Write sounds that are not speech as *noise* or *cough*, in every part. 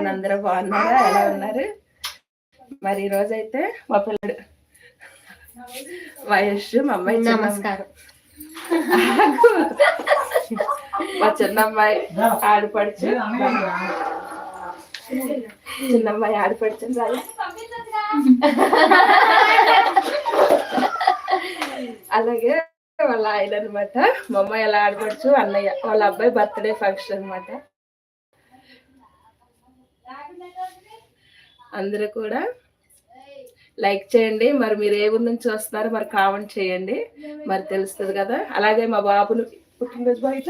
అండి అందరూ బాగున్నారా? ఎలా ఉన్నారు? మరి ఈ రోజు అయితే మా పిల్లడు వయస్సు మా అమ్మాయి నమస్కారం. మా చిన్న అమ్మాయి ఆడపడుచు. చిన్న అమ్మాయి. ఆడపడుచు అలాగే వాళ్ళ ఆయన అనమాట మా అమ్మాయి ఎలా ఆడపడుచు అన్నయ్య. వాళ్ళ అబ్బాయి బర్త్డే ఫంక్షన్ అన్నమాట. అందరూ కూడా లైక్ చేయండి. మరి మీరు ఏ ఊరు నుంచి వస్తున్నారో మరి కామెంట్ చేయండి. మరి తెలుస్తుంది కదా. అలాగే మా బాబును పుట్టినరోజు బయట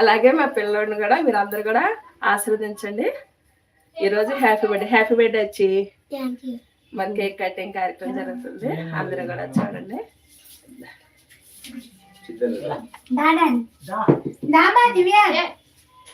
అలాగే మా పిల్లోడిని కూడా మీరు అందరు కూడా ఆశీర్వదించండి. ఈరోజు హ్యాపీ బర్త్డే. హ్యాపీ బర్త్డే వచ్చి మన కేక్ కటింగ్ కార్యక్రమం జరుగుతుంది. అందరూ కూడా చూడండి.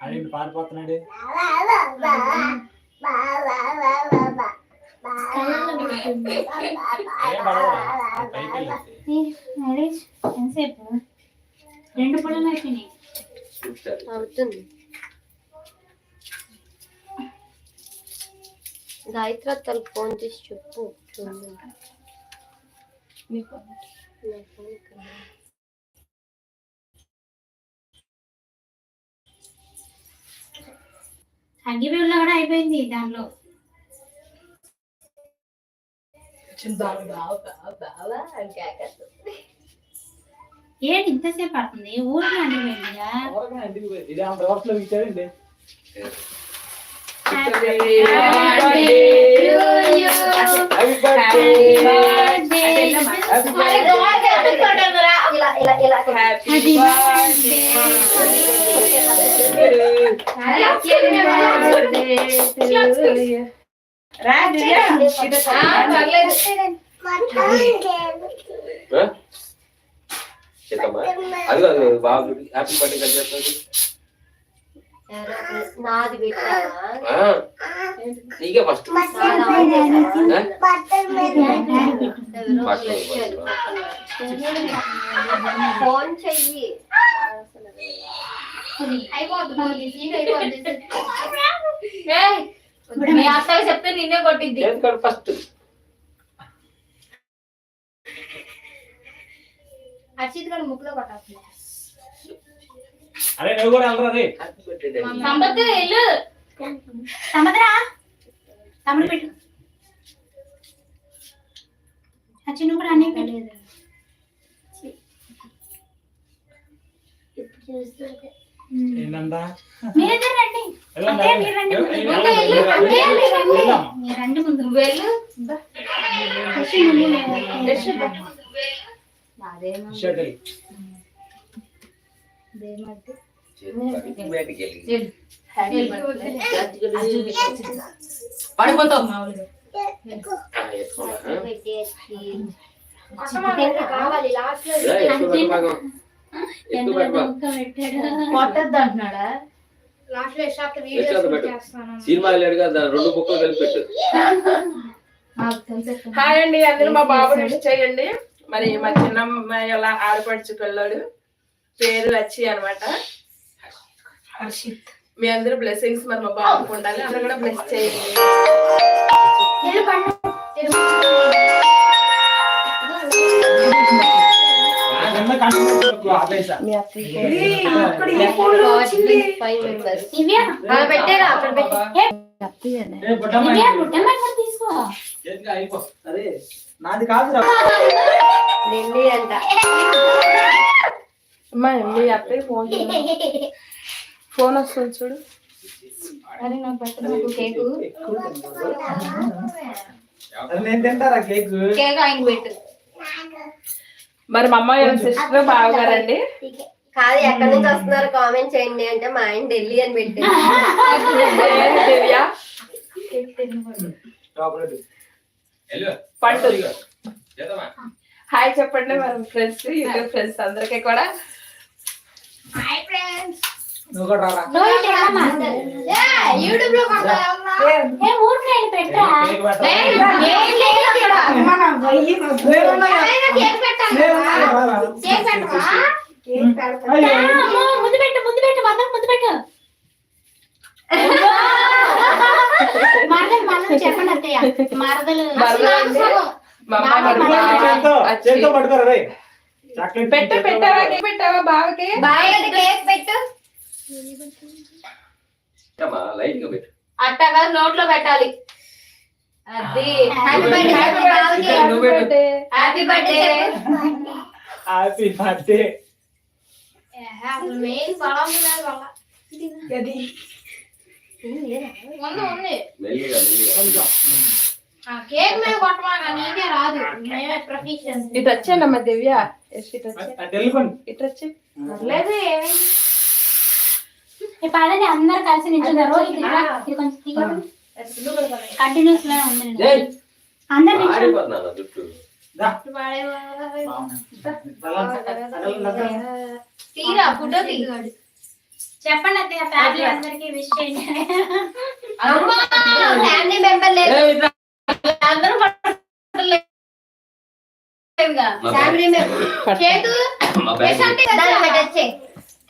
అది పారిపోతున్నాడు ఎంతసేపు రెండు అయిపోయినాయి. అవుతుంది. గాయత్రి అత్తలు ఫోన్ చేసి చెప్పు. చూడండి. నా ఫోన్ ఇక్కడ. అగ్గిపేలో కూడా అయిపోయింది దాంట్లో ఏంటి ఇంతసేపు పడుతుంది ఊరికి అండిపోయిందిగా ఊరగానే ఎందుకు పోయి- ఇది ఆమె రివర్స్లో ఇచ్చాడండి చిన్నమ్మా అది కాదు బాబు హ్యాపీ బర్త్డే కలిసి చేస్తుంది ఎవరో- నాది పెట్టావా నీకే ఫస్ట్ ఎవరో పక్కన వచ్చారు. ఫోన్ చెయ్యి మీ అత్తగా చెప్తే నిన్నే కొట్టింది ఫస్ట్? అర్షిత్ గారు ముక్కులో కొట్టాల్సింది. అరే నువ్వు కూడా వెళ్ళరా రే. హ్యాపీ బర్త్డే సంపత్ ఇల్లు సంపత్రా? తమ్ముడు పెట్టు. అచ్చి నువ్వు కూడా అన్నీ పెట్టు. ఏంటంట మీరిద్దరు బయటికి వెళ్ళి. పడిపోతావు. మామూలుగా. కావాలి లాస్ట్ కొట్టద్దు అంటున్నాడా సినిమా లేడుగా దాని రెండు బుక్కలు కలిపి పెట్టు. హాయ్ అండి అందరూ మా బాబుని విష్ చేయండి. మరి మా చిన్న అమ్మాయి అలా ఆడపడుచు పిల్లాడు పేరు లచ్చి అనమాట హర్షిత్. మీ అందరూ బ్లెస్సింగ్స్ మరి మా బాబుకి ఉండాలి. అందరూ కూడా బ్లెస్ చేయండి. నాది కాదు నిండి అంట. అమ్మా మీ అత్తయ్య ఫోన్ ఫోన్ వస్తుంది చూడు. అరే నాకు పెట్టు నాకు కేకు? నేను తింటారా కేక్? కేక్ ఆయన పెట్టు. మరి మా అమ్మాయి సిస్టర్ బావగారండి? కాదు ఎక్కడి నుంచి వస్తున్నారు? కామెంట్ చేయండి. అంటే మా ఆయన ఢిల్లీ అని పెట్టారు. పండు. చేద్దామా? హాయ్ చెప్పండి మన ఫ్రెండ్స్ యూట్యూబ్ ఫ్రెండ్స్ అందరికీ కూడా. నువ్వు కూడా యూట్యూబ్లో ముందు పెట్టు ముందు ముందు మరదలు మరదలు చెప్పండి అత్తయ్య మరదలు పెట్టావా కేక్ పెట్టావా బావకి బాగా కేక్ పెట్టు అమ్మా, లైట్గా పెట్టు. అట్టగా నోట్లో పెట్టాలి. అది. Happy birthday. Happy birthday happy birthday main ఉన్నది బలం. ముందు ఉంది. కేక్ మీద కొట్టమాక నీకే రాదు. మేమే ప్రొఫెషన్ ఇటు వచ్చానమ్మా దివ్య. వచ్చే ఇటు వచ్చి లేదు ఏమైంది? పదండి అందరు కలిసి నిల్చున్నారు ఇది రా, ఇది కొంచెం కంటిన్యూస్లో ఉంది అందరు నిల్చోండి ఆడిపోతున్నాను జుట్టు. తీరా ఫోటో తీ చెప్పండి అత్తయ్య ఫ్యామిలీ అందరికి విష్ చేయండి. ఫ్యామిలీ మెంబర్ లేదు. అందరూ ఫ్యామిలీ మెంబర్. చేతు మా బ్యాగ్ అంటే కదా దాన్ని పెట్టొచ్చే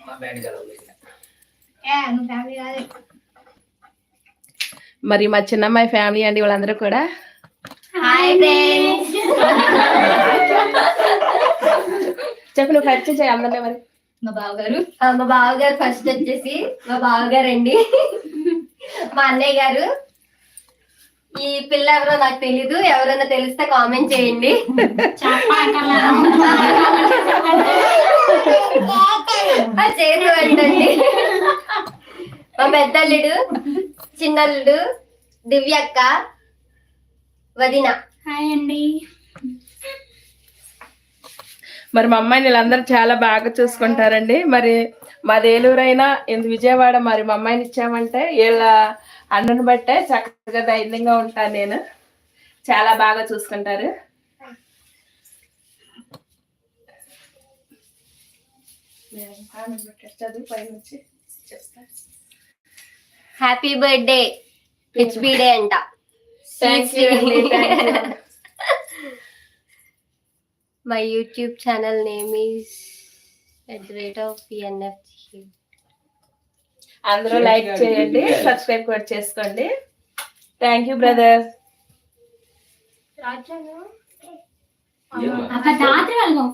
మా బ్యాగ్ కదా ఉంది. ఏ, నువ్వు ఫ్యామిలీ కాదే మరి మా చిన్నమ్మాయి ఫ్యామిలీ అండి వాళ్ళందరూ కూడా. చెప్పు నువ్వు పరిచయం చేయి అందరినీ మరి. మా బావగారు. మా బావగారు ఫస్ట్ వచ్చేసి మా బావగారు అండి మా అన్నయ్య గారు. ఈ పిల్ల ఎవరో నాకు తెలీదు ఎవరైనా తెలిస్తే కామెంట్ చేయండి. ఆ చేతు అంటండి మా పెద్దల్లుడు చిన్నల్లుడు దివ్యక్క వదిన. హాయ్ అండి. మరి మా అమ్మాయిని వీళ్ళందరూ చాలా బాగా చూసుకుంటారండి. మరి మాది ఏలూరైనా ఇందు విజయవాడ మరి మా అమ్మాయిని ఇచ్చామంటే వీళ్ళ అన్నను బట్టే చక్కగా ధైర్యంగా ఉంటాను నేను. చాలా బాగా చూసుకుంటారు. హ్యాపీ బర్త్డే హెచ్బి డే అంట. My YouTube channel name is at the rate of PNF అందరూ లైక్ చేయండి సబ్స్క్రైబ్ కూడా చేసుకోండి. థ్యాంక్ యూ బ్రదర్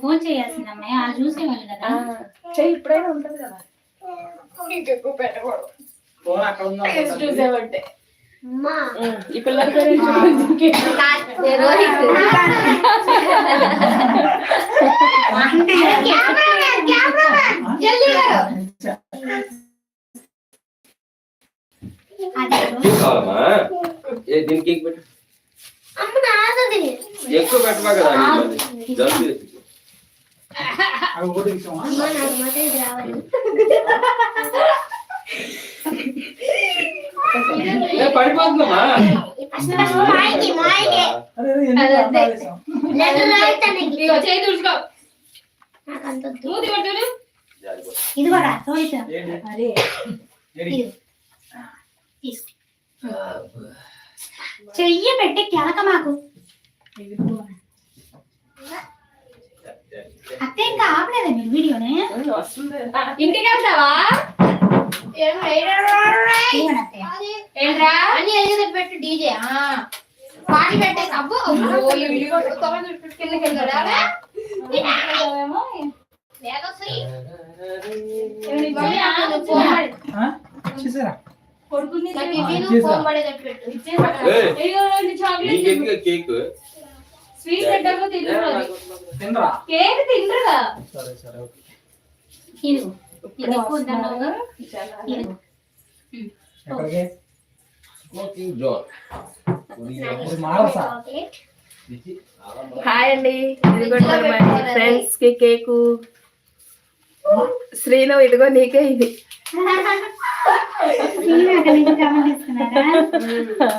ఫోన్ చేయాల్సింది అమ్మాయి వాళ్ళు చూసేవాళ్ళు కదా చెయ్యి ఇప్పుడైనా ఉంటుంది కదా. చూసేవంటే ఈ పిల్లల *laughs* కావాలమ్మా? ఏ దీనికి కేక్ పెట్టు. ఎక్కువ పెట్టమా కదా. జల్దీ పడిపోతుందమ్మా. ఇది కూడా ఏంటి? చెయ్యి పెట్టి కెలక మాకు. అత్తే ఇంకా ఆపలేదా మీరు వీడియోనే? ఇంటికి వెళ్తావా. ఏంట్రా పెట్టు డీజే పాటి కిందకి వెళ్తాడా పడే- ఆ? చూసారా? కేక్ స్వీట్ పెట్టకు కేక్ సరే సరే ఓకే. ఇది. ఎక్కడికి? స్మోకింగ్ ఇది మారసా హాయ్ అండి. ఇదిగోండి మా ఫ్రెండ్స్కి కేకు శ్రీను ఇదిగో నీకే ఇది.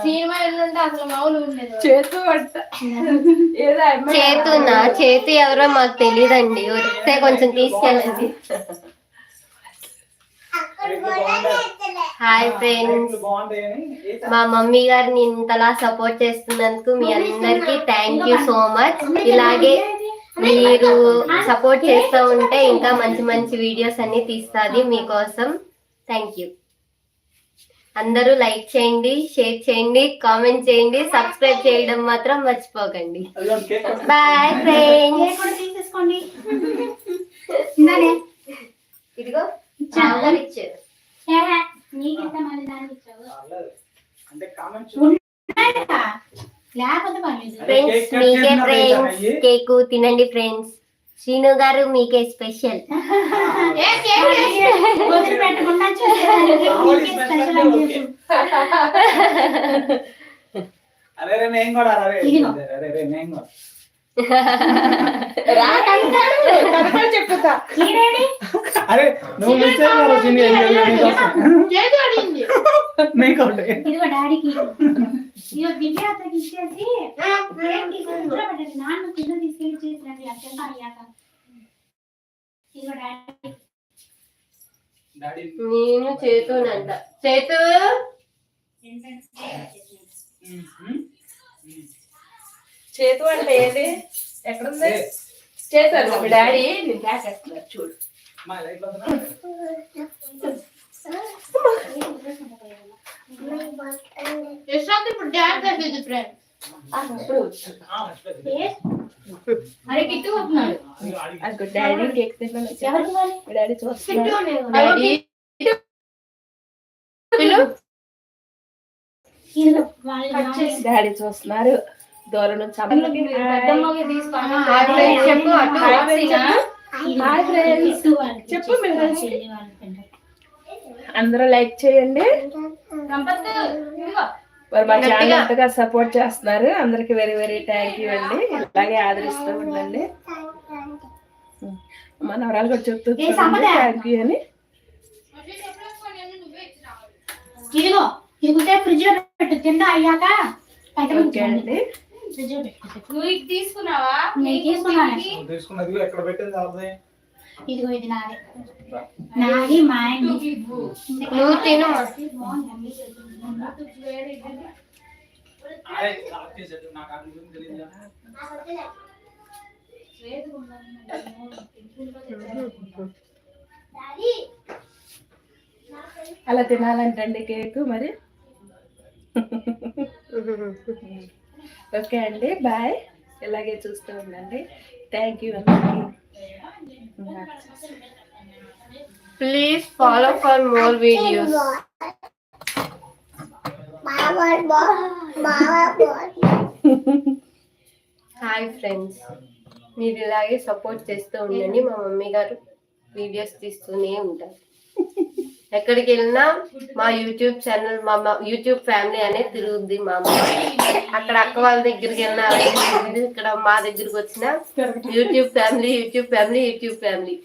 సినిమా వెళ్ళుంటే అసలు మామూలు ఉండేది. చేతు అంట ఏదో అమ్మాయి చేతునా చేతు ఎవరో మాకు తెలియదండి వస్తే కొంచెం తీసుకెళ్ళండి. Hi friends. మా మమ్మీ గారిని ఇంతలా సపోర్ట్ చేస్తున్నందుకు మీ అందరికి థ్యాంక్ యూ సో మచ్ ఇలాగే మీరు సపోర్ట్ చేస్తూ ఉంటే ఇంకా మంచి మంచి వీడియోస్ అన్ని తీస్తుంది మీకోసం. థ్యాంక్ యూ అందరూ లైక్ చేయండి షేర్ చేయండి కామెంట్ చేయండి సబ్స్క్రైబ్ చేయడం మాత్రం మర్చిపోకండి. బాయ్ ఫ్రెండ్స్ ఇదిగో చాలా ఇచ్చారు. నీకింత మళ్ళీ దానికి ఇచ్చావు? ఫ్రెండ్స్ మీకే ఫ్రెండ్స్ కేకు తినండి ఫ్రెండ్స్ శ్రీను గారు మీకే *laughs* స్పెషల్. *laughs* అరే రే నేను కూడా. అరే రే నేను కూడా. *laughs* అరే నువ్వు మిస్ నేను చేతునంట. చేతు. చేతు అంటే ఏది ఎక్కడుంది? చేతు అంటే మీ డాడీ నేను చూడు. లైట్లో యశ్వంత్ ఇప్పుడు డాన్స్ ఫ్రెండ్ అరే కిట్టు వస్తున్నాడు అదిగో డాడీ కేక్ తిన్నాను డాడీ చూస్తున్నాడు. డాడీ చూస్తున్నారు. దూరం నుంచి చెప్పు. అందరూ లైక్ చేయండి. మరి మా ఛానల్. అంతగా సపోర్ట్ చేస్తున్నారు. అందరికి వెరీ వెరీ థ్యాంక్ యూ అండి. ఇలాగే ఆదరిస్తూ ఉండండి. మన వరాలు కూడా చెప్తూ? థ్యాంక్ యూ అని. ఇదిగో ఇది ఫ్రిడ్జ్లో పెట్టు. తిందా అయ్యాక? ఓకే అండి. ఫ్రిడ్జ్ నువ్వు ఇది తీసుకున్నావా? నేను తీసుకున్నాను. తీసుకున్నది ఎక్కడ పెట్టింది అవుతుంది ఇదిగో ఇది నాది. నాది మా. నువ్వు తిను. అలా తినాలంటండి కేక్ మరి. *laughs* ఓకే అండి బాయ్. ఇలాగే చూస్తూ ఉండండి. Thank you please follow for more videos hi friends మీరు ఇలాగే సపోర్ట్ చేస్తూ ఉండండి. మా మమ్మీ గారు వీడియోస్ తీస్తూనే ఉంటారు. ఎక్కడికి వెళ్ళినా మా యూట్యూబ్ ఛానల్ మా మా యూట్యూబ్ ఫ్యామిలీ అనేది తిరుగుద్ది మా అమ్మ. అక్కడ అక్క వాళ్ళ దగ్గరికి వెళ్ళినా. ఇక్కడ మా దగ్గరికి వచ్చిన YouTube family YouTube family YouTube family.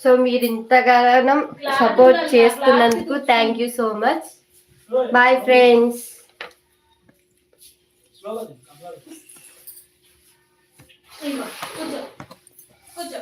So మీరు ఇంతగానం సపోర్ట్ చేస్తున్నందుకు thank you so much bye friends కూర్చో